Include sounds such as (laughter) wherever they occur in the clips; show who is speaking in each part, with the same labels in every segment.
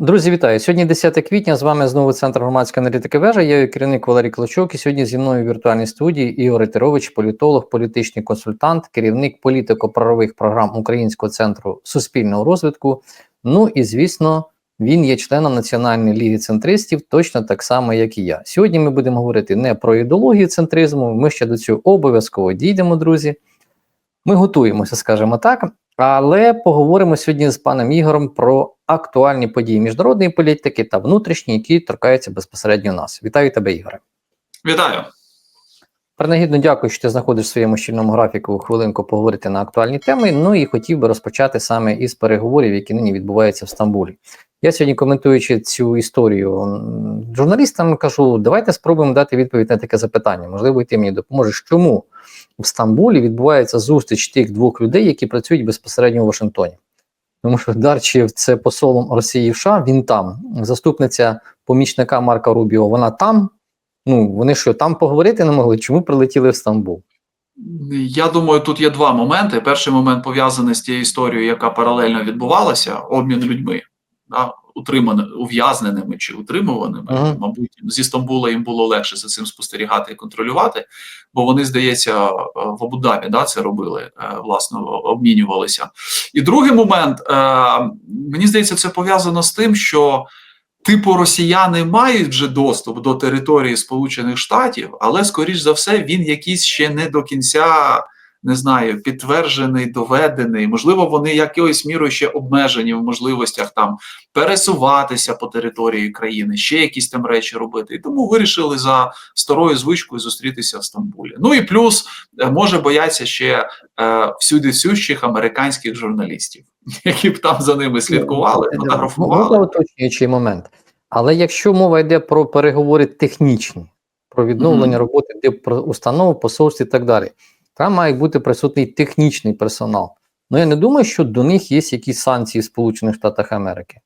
Speaker 1: Друзі, вітаю! Сьогодні 10 квітня. З вами знову центр громадської аналітики вежа. Я її керівник Валерій Клочок. І сьогодні зі мною в віртуальній студії Ігор Ітерович, політолог, політичний консультант, керівник політико-правових програм Українського центру суспільного розвитку. Ну і звісно, він є членом Національної ліги центристів, точно так само, як і я. Сьогодні ми будемо говорити не про ідеологію центризму. Ми ще до цього обов'язково дійдемо, друзі. Ми готуємося, скажімо так. Але поговоримо сьогодні з паном Ігорем про актуальні події міжнародної політики та внутрішні, які торкаються безпосередньо нас. Вітаю тебе, Ігоре.
Speaker 2: Вітаю.
Speaker 1: Принагідно дякую, що ти знаходиш в своєму щільному графіку хвилинку поговорити на актуальні теми. Ну і хотів би розпочати саме із переговорів, які нині відбуваються в Стамбулі. Я сьогодні коментуючи цю історію журналістам, кажу: давайте спробуємо дати відповідь на таке запитання. Можливо, і ти мені допоможеш, чому в Стамбулі відбувається зустріч тих двох людей, які працюють безпосередньо у Вашингтоні. Тому що Дарчів це посолом Росії в США, він там. Заступниця помічника Марка Рубіо, вона там. Ну, вони що, там поговорити не могли? Чому прилетіли в Стамбул?
Speaker 2: Я думаю, тут є два моменти. Перший момент пов'язаний з тією історією, яка паралельно відбувалася, обмін людьми, да, утриманими, ув'язненими чи утримуваними.
Speaker 1: Ага.
Speaker 2: Мабуть, зі Стамбула їм було легше за цим спостерігати і контролювати, бо вони, здається, е, в Абу-Дабі да, це робили, е, власне, обмінювалися. І другий момент, е, мені здається, це пов'язано з тим, що. Типу, росіяни мають вже доступ до території Сполучених Штатів, але, скоріш за все, він якийсь ще не до кінця не знаю, підтверджений, доведений. Можливо, вони якоюсь мірою ще обмежені в можливостях там пересуватися по території країни, ще якісь там речі робити. І тому вирішили за старою звичкою зустрітися в Стамбулі. Ну і плюс е, може бояться ще е, всюди сющих американських журналістів, (laughs) які б там за ними слідкували,
Speaker 1: Можна
Speaker 2: фотографували.
Speaker 1: уточнюючий момент. Але якщо мова йде про переговори технічні, про відновлення
Speaker 2: Мгм.
Speaker 1: роботи тип про установ, посольств і так далі, там має бути присутній технічний персонал. Ну я не думаю, що до них є якісь санкції в Сполучених Штатах Америки.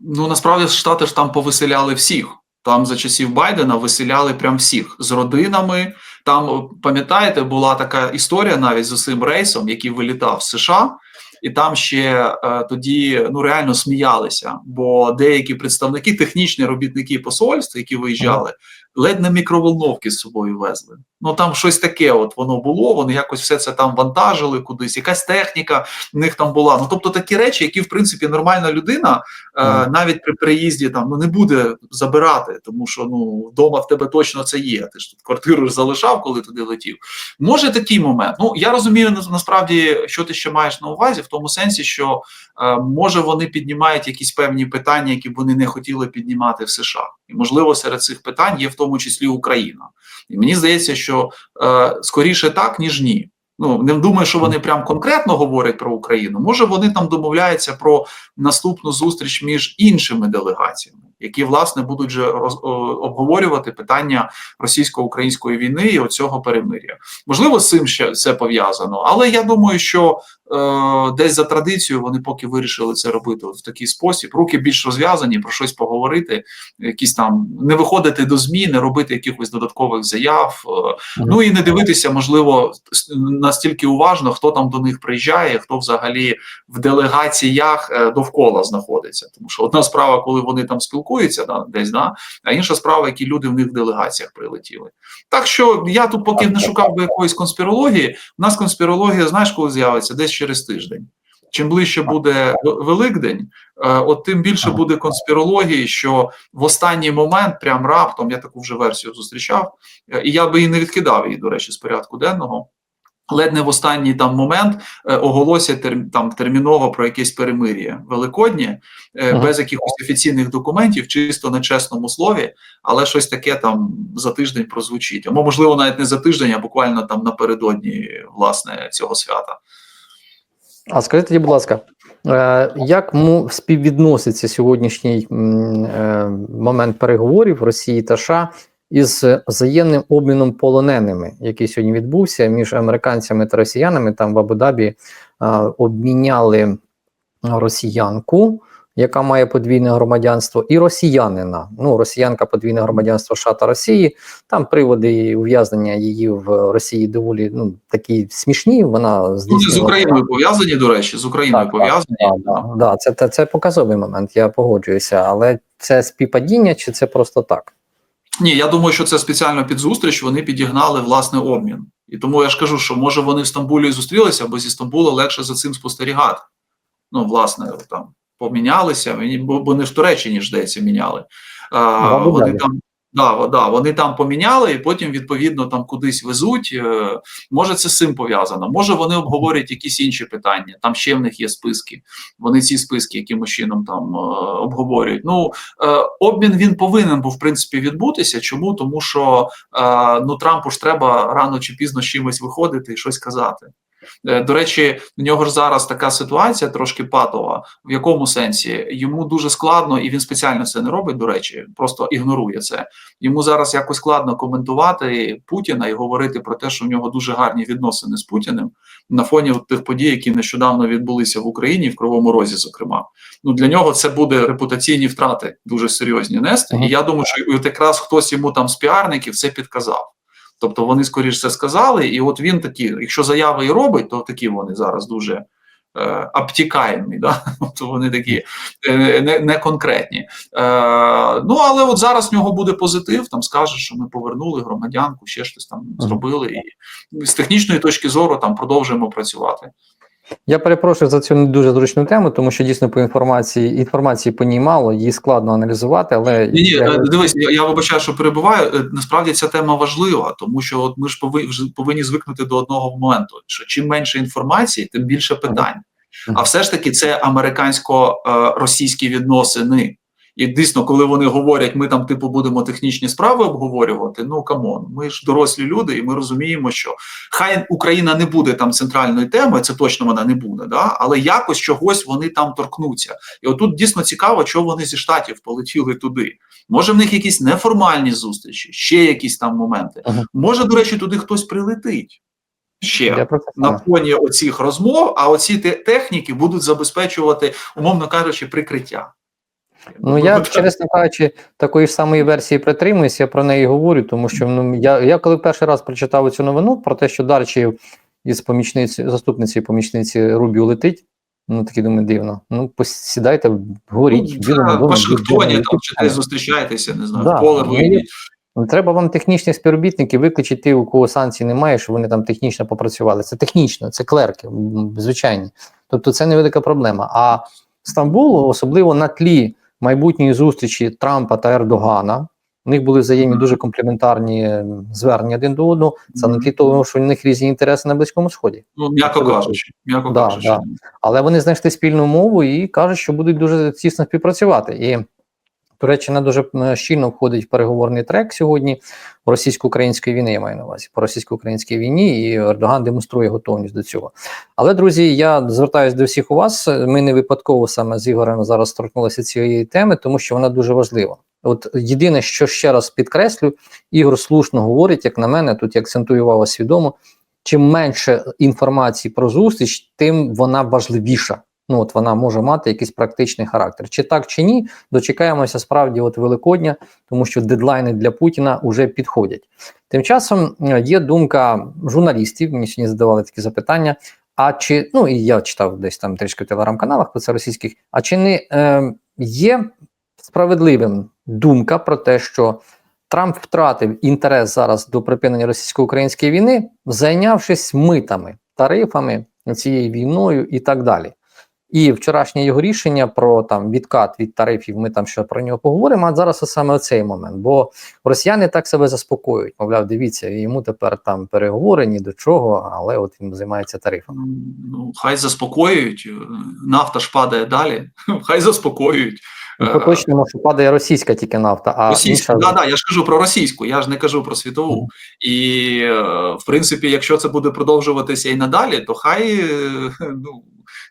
Speaker 2: Ну насправді штати ж там повиселяли всіх. Там за часів Байдена виселяли прям всіх з родинами. Там пам'ятаєте, була така історія навіть з цим рейсом, який вилітав з США, і там ще е, тоді ну реально сміялися, бо деякі представники, технічні робітники посольств, які виїжджали, ледь не мікроволновки з собою везли. Ну там щось таке, от воно було. Вони якось все це там вантажили кудись. Якась техніка в них там була. Ну тобто такі речі, які в принципі нормальна людина е, навіть при приїзді там ну не буде забирати, тому що ну вдома в тебе точно це є. Ти ж тут квартиру ж залишав, коли туди летів. Може такий момент. Ну я розумію на- насправді, що ти ще маєш на увазі, в тому сенсі, що е, може вони піднімають якісь певні питання, які б вони не хотіли піднімати в США, і можливо серед цих питань є в тому числі Україна. І мені здається, що е, скоріше так, ніж ні. Ну не думаю, що вони прям конкретно говорять про Україну. Може, вони там домовляються про наступну зустріч між іншими делегаціями, які власне будуть же роз, о, обговорювати питання російсько-української війни і оцього перемир'я. Можливо, з цим ще це пов'язано, але я думаю, що десь за традицією вони поки вирішили це робити от в такий спосіб. Руки більш розв'язані, про щось поговорити, якісь там не виходити до змі, не робити якихось додаткових заяв. е, Ну і не дивитися, можливо, настільки уважно, хто там до них приїжджає, хто взагалі в делегаціях е, довкола знаходиться. Тому що одна справа, коли вони там спілкуються, да, десь да, а інша справа, які люди в них в делегаціях прилетіли. Так що я тут поки не шукав би якоїсь конспірології. У нас конспірологія, знаєш, коли з'явиться десь через тиждень. Чим ближче буде Великдень, е, от тим більше буде конспірології, що в останній момент, прям раптом, я таку вже версію зустрічав, Е, і я би і не відкидав її, до речі, з порядку денного. Ледь не в останній там момент е, оголосять терм, там терміново про якесь перемир'я великоднє,
Speaker 1: Ага.
Speaker 2: без якихось офіційних документів, чисто на чесному слові, але щось таке там за тиждень прозвучить. Або можливо навіть не за тиждень, а буквально там напередодні власне цього свята.
Speaker 1: А скажіть будь ласка, е, як співвідноситься сьогоднішній е, момент переговорів Росії та США із взаємним обміном полоненими, який сьогодні відбувся між американцями та росіянами? Там в Абу-Дабі обміняли росіянку яка має подвійне громадянство, і росіянина. Ну, росіянка подвійне громадянство США та Росії. Там приводи ув'язнення її в Росії доволі ну такі смішні. Вона
Speaker 2: Вони з Україною пов'язані, до речі, з Україною
Speaker 1: Так,
Speaker 2: пов'язані.
Speaker 1: Так, да, да, це, це, це показовий момент, я погоджуюся, але це співпадіння чи це просто так?
Speaker 2: Ні, я думаю, що це спеціально під зустріч. Вони підігнали власне обмін. І тому я ж кажу, що може вони в Стамбулі і зустрілися, бо зі Стамбула легше за цим спостерігати. Ну, власне, там помінялися, мені- бо бо не в Туреччині ж здається, міняли. А, вони там. Да, да, вони там поміняли і потім відповідно там кудись везуть. Е, Може, це з цим пов'язано. Може, вони обговорять якісь інші питання. Там ще в них є списки. Вони ці списки якимось чином там е, обговорюють. Ну е, обмін він повинен був в принципі відбутися. Чому? Тому що ну Трампу ж треба рано чи пізно з чимось виходити і щось казати. Е, До речі, в нього ж зараз така ситуація трошки патова. В якому сенсі йому дуже складно, і він спеціально це не робить. До речі, просто ігнорує це. Йому зараз якось складно коментувати Путіна і говорити про те, що в нього дуже гарні відносини з Путіним на фоні тих подій, які нещодавно відбулися в Україні, в Кривому Розі, зокрема. Ну для нього це буде репутаційні втрати дуже серйозні нести. І я думаю, що якраз хтось йому там з піарників це підказав. Тобто вони скоріш це сказали, і от він такі, якщо заяви і робить, то такі вони зараз дуже е, обтікаємі, да? (laughs) Тобто вони такі е, не, не конкретні. Е, ну але от зараз в нього буде позитив, там скаже, що ми повернули громадянку, ще щось там зробили, і з технічної точки зору там продовжуємо працювати.
Speaker 1: Я перепрошую за цю не дуже зручну тему, тому що дійсно по інформації інформації по ній мало, її складно аналізувати, але
Speaker 2: Ні, ні,
Speaker 1: я-
Speaker 2: е, дивись, я, я вибачаю, що перебуваю. Е, Насправді ця тема важлива, тому що от ми ж повинні повинні звикнути до одного моменту: що чим менше інформації, тим більше питань. А все ж таки, це американсько-російські відносини. І дійсно, коли вони говорять, ми там типу будемо технічні справи обговорювати. Ну камон, ми ж дорослі люди, і ми розуміємо, що хай Україна не буде там центральною темою, це точно вона не буде, да але якось чогось вони там торкнуться. І отут дійсно цікаво, що вони зі штатів полетіли туди. Може, в них якісь неформальні зустрічі, ще якісь там моменти.
Speaker 1: Ага.
Speaker 2: Може, до речі, туди хтось прилетить ще на фоні оцих розмов, а оці те- техніки будуть забезпечувати, умовно кажучи, прикриття.
Speaker 1: Ну я чесно кажучи, такої ж самої версії притримуюсь, я про неї говорю, тому що ну я, я коли перший раз прочитав цю новину про те, що Дарчів із помічниці, заступниці помічниці Рубіо летить. Ну такі думаю, дивно. Ну посідайте, говоріть,
Speaker 2: ну, в Вашингтоні там чи
Speaker 1: домі.
Speaker 2: зустрічаєтеся, не знаю,
Speaker 1: Да,
Speaker 2: в поле
Speaker 1: ну. Ну, Треба вам технічних співробітників виключити ті, у кого санкцій немає, щоб вони там технічно попрацювали. Це технічно, це клерки, звичайні. Тобто це невелика проблема. А Стамбул, особливо на тлі майбутньої зустрічі Трампа та Ердогана, у них були взаємні дуже комплементарні звернення один до одного. Це на тлі того, що у них різні інтереси на Близькому Сході.
Speaker 2: Ну, м'яко кажучи, м'яко
Speaker 1: Да,
Speaker 2: кажучи.
Speaker 1: да. Але вони знайшли спільну мову і кажуть, що будуть дуже тісно співпрацювати. І Туреччина дуже е, щільно входить в переговорний трек сьогодні російсько-української війни. Я маю на увазі по російсько-українській війні, і Ердоган демонструє готовність до цього. Але друзі, я звертаюся до всіх у вас. Ми не випадково саме з Ігорем зараз торкнулися цієї теми, тому що вона дуже важлива. От єдине, що ще раз підкреслю, Ігор слушно говорить, як на мене, тут я акцентую увагу свідомо. Чим менше інформації про зустріч, тим вона важливіша. Ну от вона може мати якийсь практичний характер. Чи так, чи ні, дочекаємося справді от Великодня, тому що дедлайни для Путіна вже підходять. Тим часом е, є думка журналістів. Мені сьогодні задавали такі запитання. А чи ну і я читав десь там трішки в телеграм-каналах про це російських. А чи не е, є справедливим думка про те, що Трамп втратив інтерес зараз до припинення російсько-української війни, зайнявшись митами, тарифами цією війною і так далі. І вчорашнє його рішення про там відкат від тарифів, ми там ще про нього поговоримо. А зараз саме оцей момент. Бо росіяни так себе заспокоюють. Мовляв, дивіться, йому тепер там переговори ні до чого, але от він займається тарифами.
Speaker 2: Ну, хай заспокоюють, е, нафта ж падає далі, (laughs) хай заспокоюють. Е,
Speaker 1: що падає російська тільки нафта, а
Speaker 2: Російську,
Speaker 1: інша
Speaker 2: да, да, я ж кажу про російську, я ж не кажу про світову.
Speaker 1: Мгм.
Speaker 2: І е, в принципі, якщо це буде продовжуватися і надалі, то хай ну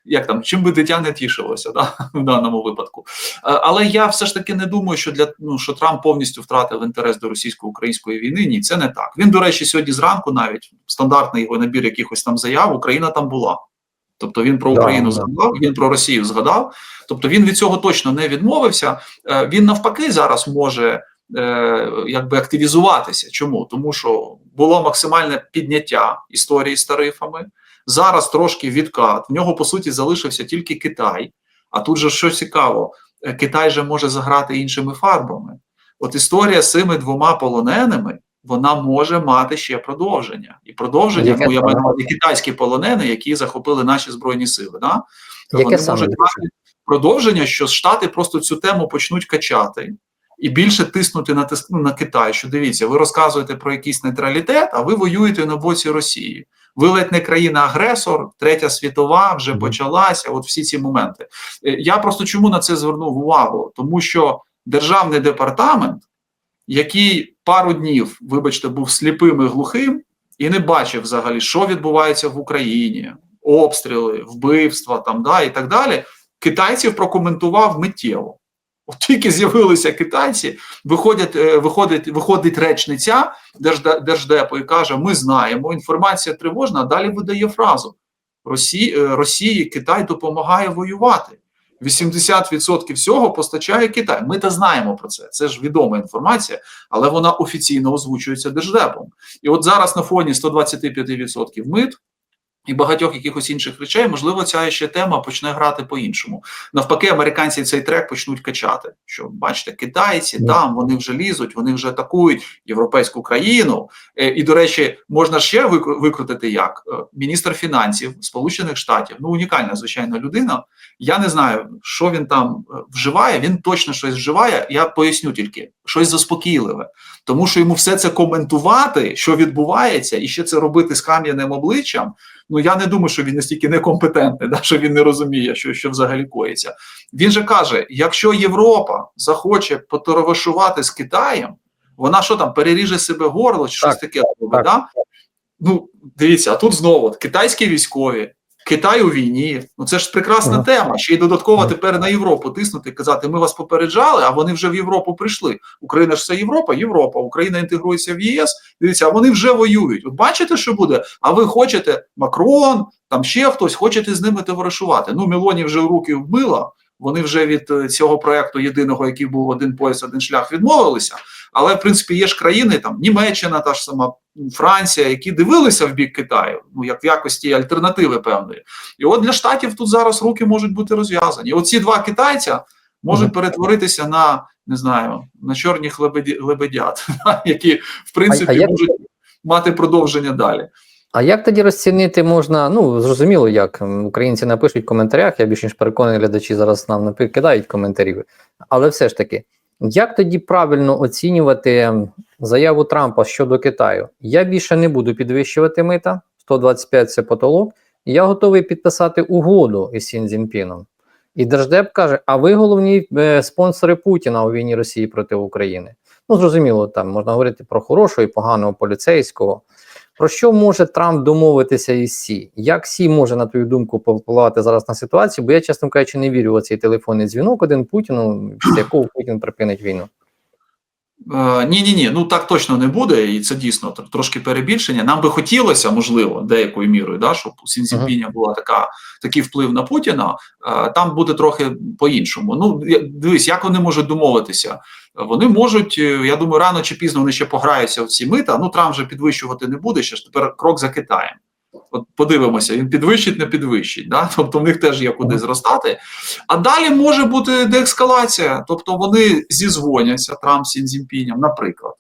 Speaker 2: як там, чим би дитя не тішилося, да, в даному випадку. Е, Але я все ж таки не думаю, що для ну що Трамп повністю втратив інтерес до російсько-української війни. Ні, це не так. Він, до речі, сьогодні зранку, навіть стандартний його набір якихось там заяв, Україна там була. Тобто він про Україну згадав, він про Росію згадав. Тобто він від цього точно не відмовився. Е, Він навпаки зараз може е, якби активізуватися. Чому? Тому що було максимальне підняття історії з тарифами. Зараз трошки відкат. В нього по суті залишився тільки Китай. А тут же що цікаво, е, Китай же може заграти іншими фарбами. От історія з цими двома полоненими. Вона може мати ще продовження, і продовження
Speaker 1: Яке
Speaker 2: ну я маю на увазі китайські полонени, які захопили наші збройні сили. Да?
Speaker 1: Яке
Speaker 2: Вони можуть мати продовження, що Штати просто цю тему почнуть качати і більше тиснути на тиск- ну, на Китай. Що дивіться, ви розказуєте про якийсь нейтралітет, а ви воюєте на боці Росії. Ви ледь не країна-агресор, третя світова вже почалася. От всі ці моменти. Е, Я просто чому на це звернув увагу? Тому що державний департамент, який пару днів, вибачте, був сліпим і глухим, і не бачив взагалі, що відбувається в Україні, обстріли, вбивства там да, і так далі. Китайців прокоментував миттєво. От тільки з'явилися китайці, виходять, е, виходить, виходить речниця Держдепу і каже: Ми знаємо, інформація тривожна, а далі видає фразу: Росії, е, Росії Китай допомагає воювати. 80% всього постачає Китай. Ми то знаємо про це. Це ж відома інформація, але вона офіційно озвучується держдепом. І от зараз на фоні 125% мит і багатьох якихось інших речей, можливо, ця ще тема почне грати по-іншому. Навпаки, американці цей трек почнуть качати. Що бачите, китайці
Speaker 1: Ну.
Speaker 2: там вони вже лізуть, вони вже атакують європейську країну. Е, І, до речі, можна ще викру- викрутити як Е, міністр фінансів Сполучених Штатів, ну унікальна звичайно людина. Я не знаю, що він там е, вживає. Він точно щось вживає. Я поясню тільки щось заспокійливе, тому що йому все це коментувати, що відбувається, і ще це робити з кам'яним обличчям. Ну я не думаю, що він настільки некомпетентний, да, що він не розуміє, що, що взагалі коїться. Він же каже: якщо Європа захоче поторговашувати з Китаєм, вона що там переріже себе горло, чи щось таке
Speaker 1: так.
Speaker 2: да? Ну, дивіться, а тут знову китайські військові, Китай у війні. Ну це ж прекрасна
Speaker 1: Ага.
Speaker 2: тема. Ще й додатково
Speaker 1: Ага.
Speaker 2: тепер на Європу тиснути, казати, ми вас попереджали, а вони вже в Європу прийшли. Україна ж це Європа, Європа, Україна інтегрується в ЄС. Дивіться, а вони вже воюють. От бачите, що буде? А ви хочете Макрон, там ще хтось, хочете з ними товаришувати. Ну, Мелоні вже руки вмила. Вони вже від е, цього проекту єдиного, який був один пояс, один шлях, відмовилися. Але в принципі є ж країни, там Німеччина, та ж сама Франція, які дивилися в бік Китаю, ну як в якості альтернативи певної. І от для штатів тут зараз руки можуть бути розв'язані. Оці два китайця можуть перетворитися на не знаю на чорних лебеді, лебедят, (laughs) які в принципі можуть мати продовження далі.
Speaker 1: А як тоді розцінити можна? Ну зрозуміло, як українці напишуть в коментарях. Я більш ніж переконаний, глядачі зараз нам накидають коментарів. Але все ж таки, як тоді правильно оцінювати заяву Трампа щодо Китаю? Я більше не буду підвищувати мита, 125 це потолок. Я готовий підписати угоду із Сін Цзіньпіном. І Держдеп каже: а ви головні е, спонсори Путіна у війні Росії проти України. Ну, зрозуміло, там можна говорити про хорошого і поганого поліцейського. Про що може Трамп домовитися із Сі? Як Сі може, на твою думку, повпливати зараз на ситуацію? Бо я, чесно кажучи, не вірю у цей телефонний дзвінок один Путіну, після якого Путін припинить війну.
Speaker 2: Ні, ні, ні, ну так точно не буде, і це дійсно трошки перебільшення. Нам би хотілося, можливо, деякою мірою, да, щоб у Сінцінпіня була така такий вплив на Путіна. е, Там буде трохи по-іншому. Ну дивись, як вони можуть домовитися? Вони можуть, е, я думаю, рано чи пізно вони ще пограються в ці мита. Ну Трамп вже підвищувати не буде. Ще ж тепер крок за Китаєм. От подивимося, він підвищить, не підвищить. Да? (laughs) Тобто в них теж є куди зростати. А далі може бути деескалація. Тобто вони зізвоняться Трамп з Сінзінпіням, наприклад,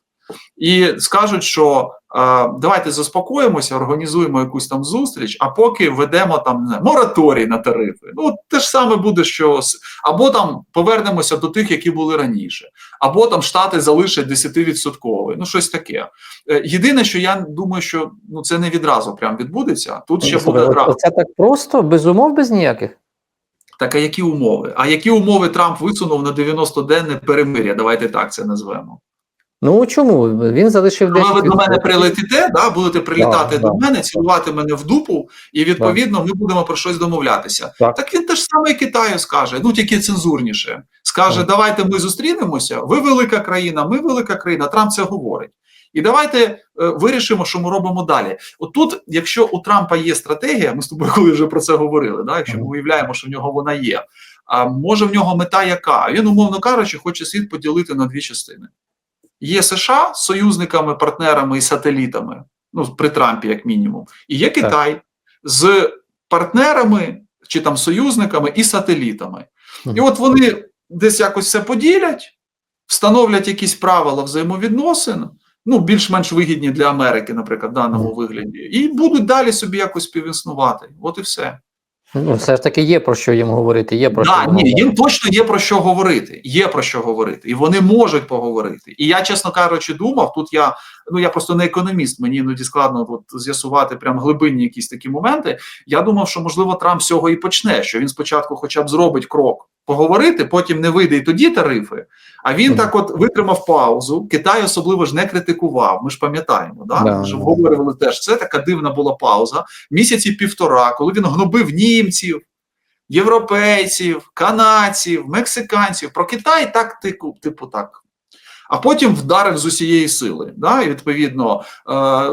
Speaker 2: і скажуть, що е, давайте заспокоїмося, організуємо якусь там зустріч, а поки ведемо там не мораторій на тарифи. Ну те ж саме буде, що або там повернемося до тих, які були раніше, або там штати залишать 10%, ну щось таке. Е, Єдине, що я думаю, що ну це не відразу прям відбудеться. Тут ще буде гра.
Speaker 1: от- так просто, без умов, без ніяких.
Speaker 2: Так, а які умови? А які умови Трамп висунув на 90-денне перемир'я? Давайте так це назвемо.
Speaker 1: Ну чому? Він залишив
Speaker 2: Коли ви до мене
Speaker 1: 10%.
Speaker 2: прилетите, да, будете прилітати
Speaker 1: Да,
Speaker 2: до
Speaker 1: да.
Speaker 2: мене, цілувати мене в дупу, і відповідно ми будемо про щось домовлятися.
Speaker 1: Так.
Speaker 2: Так, він теж саме і Китаю скаже, ну тільки цензурніше. Скаже,
Speaker 1: Так.
Speaker 2: давайте ми зустрінемося. Ви велика країна, ми велика країна. Трамп це говорить. І давайте е, вирішимо, що ми робимо далі. От тут, якщо у Трампа є стратегія, ми з тобою коли вже про це говорили, да, якщо ми уявляємо, що в нього вона є. А може в нього мета яка? Він, умовно кажучи, хоче світ поділити на дві частини. Є США з союзниками, партнерами і сателітами, ну при Трампі, як мінімум, і є Китай з партнерами чи там союзниками і сателітами. І от вони десь якось все поділять, встановлять якісь правила взаємовідносин, ну більш-менш вигідні для Америки, наприклад, в даному вигляді, і будуть далі собі якось співіснувати. От і все.
Speaker 1: Ну, все ж таки є про що їм говорити. Є про
Speaker 2: Да,
Speaker 1: що
Speaker 2: ні, їм точно є про що говорити. Є про що говорити, і вони можуть поговорити. І я, чесно кажучи, думав, тут я ну я просто не економіст, мені іноді складно от, з'ясувати прям глибинні якісь такі моменти. Я думав, що можливо Трамп з цього і почне. Що він спочатку, хоча б зробить крок поговорити, потім не вийде і тоді тарифи. А він так, от витримав паузу. Китай особливо ж не критикував. Ми ж пам'ятаємо, да?
Speaker 1: Да,
Speaker 2: ж обговорювали теж. Це така дивна була пауза. Місяці півтора, коли він гнобив німців європейців, канадців, мексиканців. Про Китай так типу, типу так. А потім вдарив з усієї сили. Да? І відповідно, е,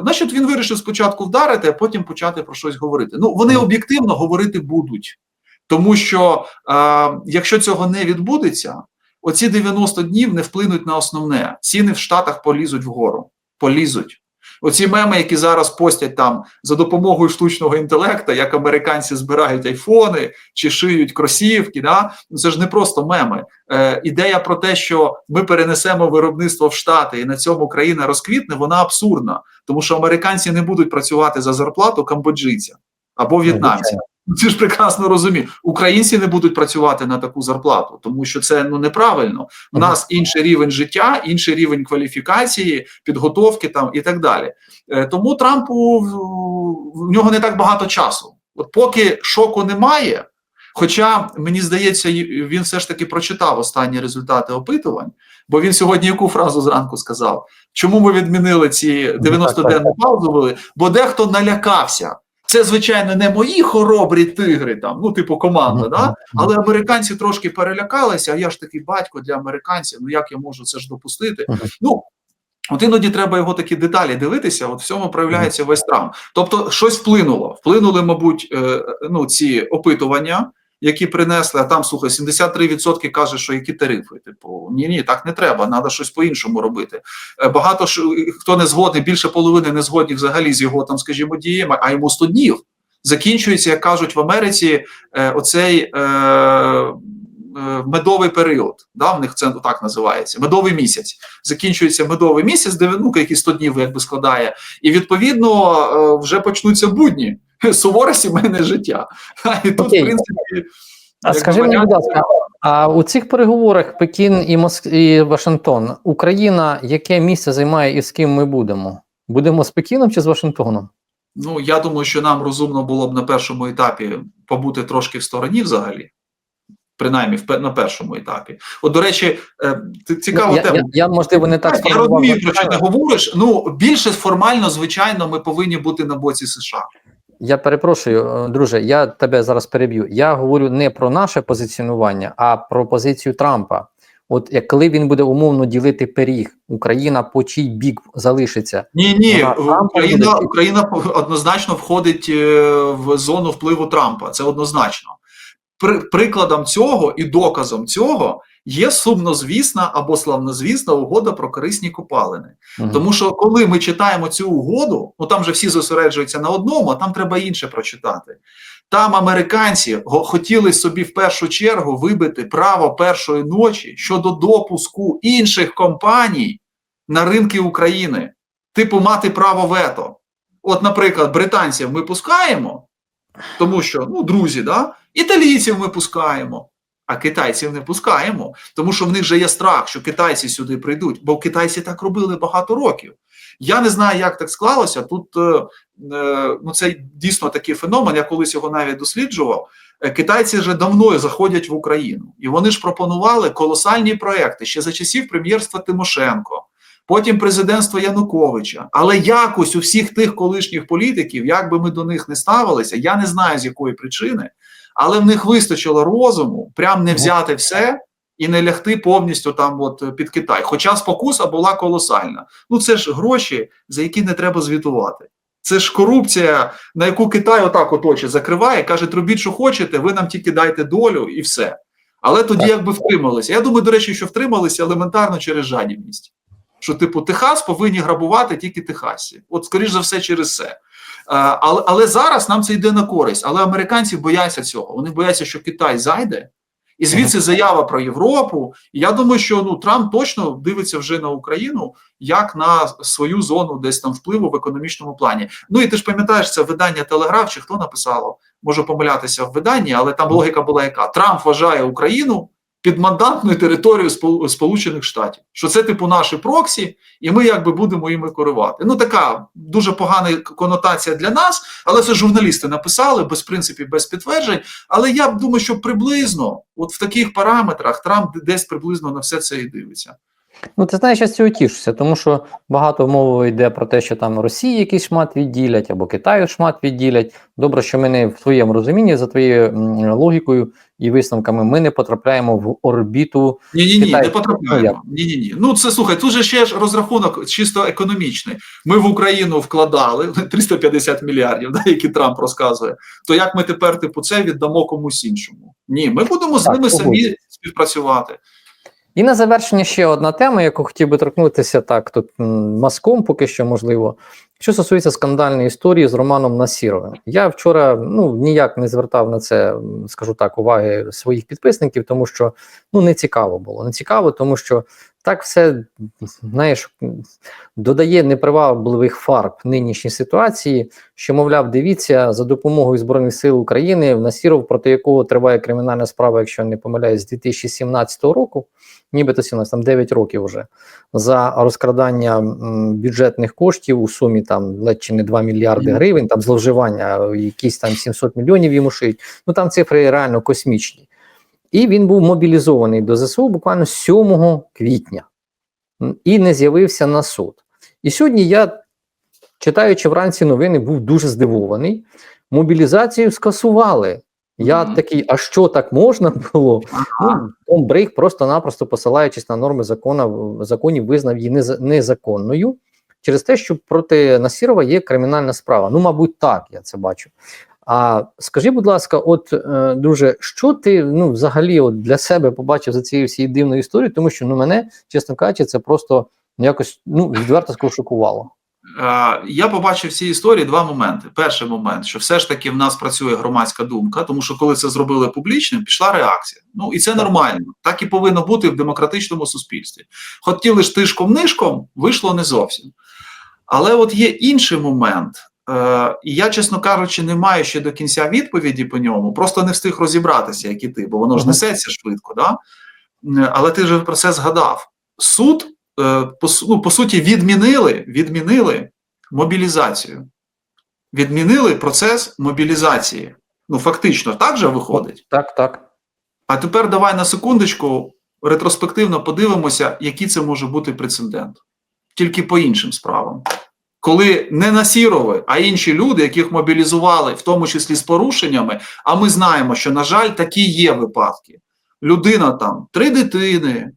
Speaker 2: значить, він вирішив спочатку вдарити, а потім почати про щось говорити. Ну, вони об'єктивно говорити будуть. Тому що е, якщо цього не відбудеться, оці 90 днів не вплинуть на основне. Ціни в Штатах полізуть вгору. Полізуть. Оці меми, які зараз постять там за допомогою штучного інтелекту, як американці збирають айфони чи шиють кросівки, да? ну, це ж не просто меми. Е, ідея про те, що ми перенесемо виробництво в Штати і на цьому країна розквітне, вона абсурдна, тому що американці не будуть працювати за зарплату камбоджийця або в'єтнамця. Ну, Ти ж прекрасно розумієш. Українці не будуть працювати на таку зарплату, тому що це ну неправильно. У нас інший рівень життя, інший рівень кваліфікації, підготовки там і так далі. Е, Тому Трампу в- нього не так багато часу. От поки шоку немає. Хоча мені здається, він все ж таки прочитав останні результати опитувань, бо він сьогодні яку фразу зранку сказав: чому ми відмінили ці 90-денну паузу? Вели? Бо дехто налякався. Це, звичайно, не мої хоробрі тигри, там, ну, типу, команда, да? але американці трошки перелякалися, а я ж такий батько для американців, ну як я можу це ж допустити? Ну, От іноді треба його такі деталі дивитися. От в цьому проявляється весь Трамп. Тобто, щось вплинуло. Вплинули, мабуть, е, ну ці опитування, які принесли. А там слухай, 73% каже, що які тарифи. Типу, ні, ні, так не треба. треба щось по-іншому робити. Е, Багато ж е, хто не згодний, більше половини не згодні взагалі з його там, скажімо, діями, а йому 100 днів. Закінчується, як кажуть в Америці, е, оцей е, медовий період. Да, в них це так називається. Медовий місяць. Закінчується медовий місяць, де ну, який 100 днів якби складає, і відповідно вже почнуться будні. (laughs) Суворе сімейне життя. (laughs) І тут,
Speaker 1: Окей.
Speaker 2: в принципі,
Speaker 1: А скажи мені, будь ласка, а у цих переговорах Пекін і Моск... і Вашингтон, Україна яке місце займає і з ким ми будемо? Будемо з Пекіном чи з Вашингтоном?
Speaker 2: Ну, я думаю, що нам розумно було б на першому етапі побути трошки в стороні взагалі. Принаймні, на першому етапі. От, до речі, е, ц- цікава
Speaker 1: я,
Speaker 2: тема.
Speaker 1: я, я, можливо, не так
Speaker 2: Так, я розумію, про що ти говориш. Ну, більше формально, звичайно, ми повинні бути на боці США.
Speaker 1: Я перепрошую, е, друже, я тебе зараз переб'ю. Я говорю не про наше позиціонування, а про позицію Трампа. От як коли він буде умовно ділити пиріг, Україна по чий бік залишиться.
Speaker 2: Ні, ні,
Speaker 1: Вона
Speaker 2: Україна,
Speaker 1: буде-
Speaker 2: Україна однозначно входить е, в зону впливу Трампа. Це однозначно. При, прикладом цього і доказом цього є сумнозвісна або славнозвісна угода про корисні копалини.
Speaker 1: Мгм.
Speaker 2: Тому що коли ми читаємо цю угоду, ну там же всі зосереджуються на одному, а там треба інше прочитати. Там американці хотіли собі в першу чергу вибити право першої ночі щодо допуску інших компаній на ринки України, типу мати право вето. От, наприклад, британців ми пускаємо, тому що ну, друзі, да? італійців ми пускаємо. А китайців не пускаємо, тому що в них же є страх, що китайці сюди прийдуть, бо китайці так робили багато років. Я не знаю, як так склалося. Тут е, е, ну, це дійсно такий феномен. Я колись його навіть досліджував. Е, Китайці вже давно заходять в Україну, і вони ж пропонували колосальні проекти ще за часів прем'єрства Тимошенко, потім президентства Януковича. Але якось у всіх тих колишніх політиків, як би ми до них не ставилися, я не знаю з якої причини, але в них вистачило розуму прям не взяти все і не лягти повністю там от під Китай. Хоча спокуса була колосальна. Ну це ж гроші, за які не треба звітувати. Це ж корупція, на яку Китай отак от очі закриває, каже: робіть, що хочете, ви нам тільки дайте долю і все. Але тоді
Speaker 1: Так.
Speaker 2: якби втрималися. Я думаю, до речі, що втрималися елементарно через жадібність. Що, типу, Техас повинні грабувати тільки Техасі. От, скоріш за все, через це. Е, Але, але зараз нам це йде на користь. Але американці бояться цього. Вони бояться, що Китай зайде, і звідси заява про Європу. І я думаю, що ну Трамп точно дивиться вже на Україну як на свою зону десь там впливу в економічному плані. Ну і ти ж пам'ятаєш це видання Телеграф, чи хто написало? Можу помилятися в виданні, але там логіка була яка: Трамп вважає Україну підмандатною територією Спол- Сполучених Штатів, що це типу наші проксі, і ми якби будемо їми керувати. Ну така дуже погана конотація для нас, але це журналісти написали без принципів, без підтверджень. Але я думаю, що приблизно, от в таких параметрах, Трамп десь приблизно на все це і дивиться.
Speaker 1: Ну, ти знаєш, я з цього тішуся, тому що багато мови йде про те, що там Росії якийсь шмат відділять або Китаю шмат відділять. Добре, що ми не в твоєму розумінні, за твоєю логікою і висновками, ми не потрапляємо в орбіту.
Speaker 2: Ні, ні, ні, не потрапляємо. Ні, ні, ні. Ну це слухай, тут же ще ж розрахунок чисто економічний. Ми в Україну вкладали (laughs) 350 мільярдів, да, які Трамп розказує. То як ми тепер типу це віддамо комусь іншому? Ні, ми будемо з
Speaker 1: Так,
Speaker 2: ними самі
Speaker 1: погоджуюсь.
Speaker 2: співпрацювати.
Speaker 1: І на завершення ще одна тема, яку хотів би торкнутися так, тут маском, поки що можливо. Що стосується скандальної історії з Романом Насіровим. Я вчора ну ніяк не звертав на це, скажу так, уваги своїх підписників, тому що ну не цікаво було. Не цікаво, тому що так все знаєш, додає непривабливих фарб нинішній ситуації, що, мовляв, дивіться, за допомогою Збройних сил України Насіров, проти якого триває кримінальна справа, якщо не помиляюсь, з 2017 року нібито 17, там 9 років вже за розкрадання бюджетних коштів у сумі там ледь чи не 2 мільярди гривень, там зловживання, якісь там 700 мільйонів йому шиють. Ну там цифри реально космічні. І він був мобілізований до ЗСУ буквально 7 квітня і не з'явився на суд. І сьогодні я, читаючи вранці новини, був дуже здивований. Мобілізацію скасували. Я
Speaker 2: Мгм.
Speaker 1: такий, а що так можна було?
Speaker 2: Ага.
Speaker 1: Ну, Брейк просто-напросто посилаючись на норми закона, законів, визнав її нез- незаконною через те, що проти Насірова є кримінальна справа. Ну, мабуть, так, я це бачу. А скажи, будь ласка, от е, друже, що ти ну, взагалі от для себе побачив за цією всією дивною історією? Тому що ну, мене, чесно кажучи, це просто якось ну, відверто скажу, шокувало.
Speaker 2: Е, Я побачив в цій історії два моменти. Перший момент, що все ж таки в нас працює громадська думка, тому що коли це зробили публічним, пішла реакція. Ну і це нормально. Так і повинно бути в демократичному суспільстві. Хотіли ж тишком-нишком, вийшло не зовсім. Але от є інший момент. Е, і я, чесно кажучи, не маю ще до кінця відповіді по ньому, просто не встиг розібратися, як і ти, бо воно ж несеться швидко. Да? Е, Але ти вже про це згадав. Суд, е, по, ну, по суті, відмінили, відмінили мобілізацію. Відмінили процес мобілізації. Ну, фактично, так же виходить.
Speaker 1: Так, так.
Speaker 2: А тепер давай на секундочку ретроспективно подивимося, який це може бути прецедент. Тільки по іншим справам. Коли не Насірови, а інші люди, яких мобілізували, в тому числі з порушеннями, а ми знаємо, що, на жаль, такі є випадки. Людина там, три дитини,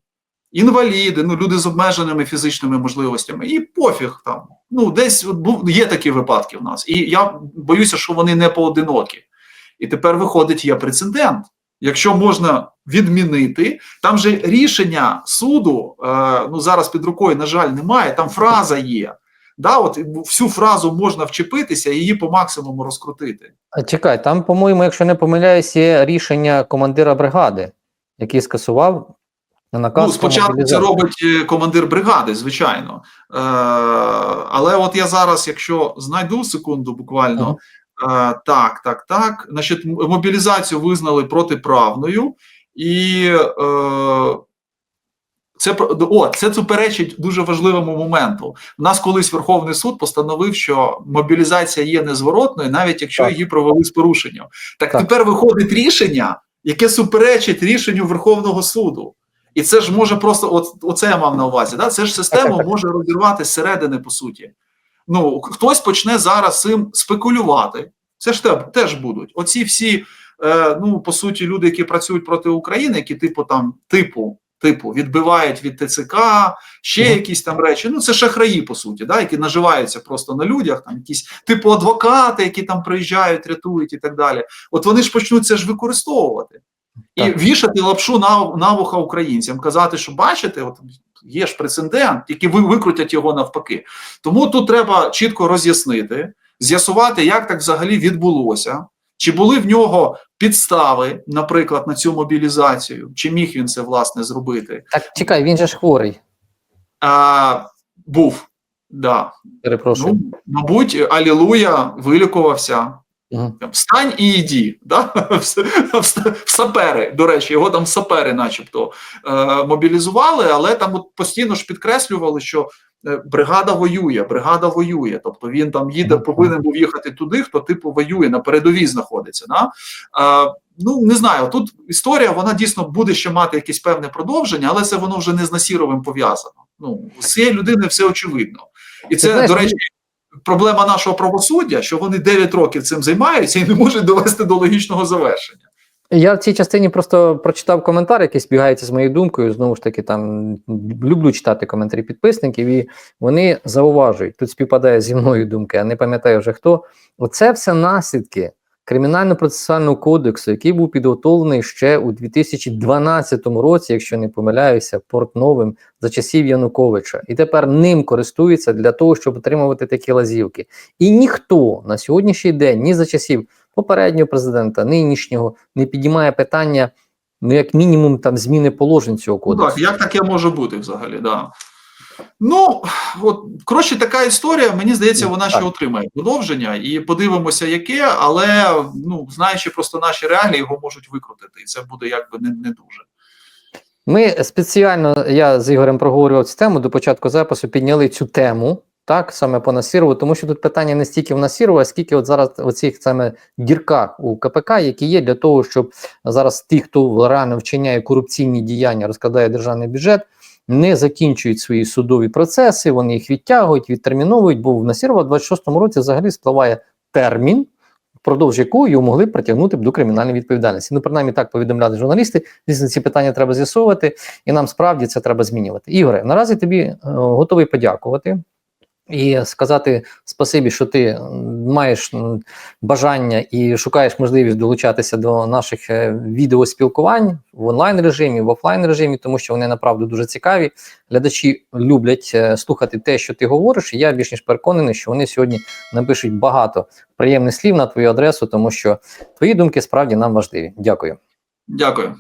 Speaker 2: інваліди, ну, люди з обмеженими фізичними можливостями, і пофіг там. Ну, десь є такі випадки в нас. І я боюся, що вони не поодинокі. І тепер виходить, є прецедент. Якщо можна відмінити, там же рішення суду, е, ну зараз під рукою, на жаль, немає, там фраза є. Да, от всю фразу можна вчепитися і її по максимуму розкрутити.
Speaker 1: А чекай, там, по-моєму, якщо не помиляюсь, є рішення командира бригади, який скасував наказ.
Speaker 2: Ну, спочатку це робить е, командир бригади, звичайно. Е, але от я зараз, якщо знайду секунду, буквально. Е, так, так, так. Значить, мобілізацію визнали протиправною, і е, це о, це суперечить дуже важливому моменту. У нас колись Верховний суд постановив, що мобілізація є незворотною, навіть якщо
Speaker 1: Так.
Speaker 2: її провели з порушенням. Так,
Speaker 1: Так.
Speaker 2: тепер виходить рішення, яке суперечить рішенню Верховного суду. І це ж може просто, от оце я мав на увазі. Да? Це ж
Speaker 1: Так, так.
Speaker 2: може розірвати зсередини, по суті. Ну, хтось почне зараз цим спекулювати. Це ж те- теж будуть. Оці всі е, ну по суті, люди, які працюють проти України, які типу там типу. Типу відбивають від ТЦК, ще якісь там речі. Ну це шахраї, по суті, да, які наживаються просто на людях, там якісь типу адвокати, які там приїжджають, рятують і так далі. От вони ж почнуть це ж використовувати і
Speaker 1: Так.
Speaker 2: вішати лапшу на, на вуха українцям, казати, що бачите, от є ж прецедент, які ви викрутять його навпаки. Тому тут треба чітко роз'яснити, з'ясувати, як так взагалі відбулося. Чи були в нього підстави, наприклад, на цю мобілізацію, чи міг він це власне зробити?
Speaker 1: Так, чекай, він же ж хворий.
Speaker 2: А, був, да.
Speaker 1: Перепрошую.
Speaker 2: Ну, мабуть, Алілуя вилікувався. Там, Встань і йди. Да? В (laughs) в в сапери. До речі, його там сапери, начебто, е, мобілізували, але там от постійно ж підкреслювали, що бригада воює, бригада воює. Тобто він там їде, повинен був їхати туди, хто типу воює, на передовій знаходиться. Да? Е, ну не знаю, тут історія вона дійсно буде ще мати якесь певне продовження, але це воно вже не з Насіровим пов'язано. Ну, з цієї людини все очевидно. І це,
Speaker 1: знаєш,
Speaker 2: до речі, проблема нашого правосуддя, що вони 9 років цим займаються і не можуть довести до логічного завершення.
Speaker 1: Я в цій частині просто прочитав коментар, який збігається з моєю думкою. Знову ж таки, там люблю читати коментарі підписників, і вони зауважують. Тут співпадає зі мною думки, а не пам'ятаю вже хто. Оце все наслідки кримінально-процесуального кодексу, який був підготовлений ще у 2012 році, якщо не помиляюся, портновим за часів Януковича, і тепер ним користуються для того, щоб отримувати такі лазівки. І ніхто на сьогоднішній день, ні за часів попереднього президента, нинішнього, не підіймає питання, ну як мінімум, там зміни положень цього
Speaker 2: Ну,
Speaker 1: кодексу.
Speaker 2: так, як таке може бути взагалі? Да. Ну, от, коротше, така історія, мені здається, вона ще отримає продовження, і подивимося, яке, але ну, знаючи просто наші реалії, його можуть викрутити, і це буде якби не, не дуже.
Speaker 1: Ми спеціально, я з Ігорем проговорював цю тему до початку запису, підняли цю тему, так, саме по Насірову, тому що тут питання не стільки в Насірова, скільки от зараз оцих саме дірках у КПК, які є для того, щоб зараз ті, хто реально вчиняє корупційні діяння, розкладає державний бюджет, не закінчують свої судові процеси, вони їх відтягують, відтерміновують, бо в Насірова в 26-му році взагалі спливає термін, впродовж якого його могли притягнути до кримінальної відповідальності. Ну, принаймні так повідомляли журналісти. Звісно, ці питання треба з'ясовувати, і нам справді це треба змінювати. Ігоре, наразі тобі е, готовий подякувати. І сказати спасибі, що ти маєш бажання і шукаєш можливість долучатися до наших е, відеоспілкувань в онлайн режимі, в офлайн режимі, тому що вони направду дуже цікаві. Глядачі люблять е, слухати те, що ти говориш. І я більш ніж переконаний, що вони сьогодні напишуть багато приємних слів на твою адресу, тому що твої думки справді нам важливі. Дякую.
Speaker 2: Дякую.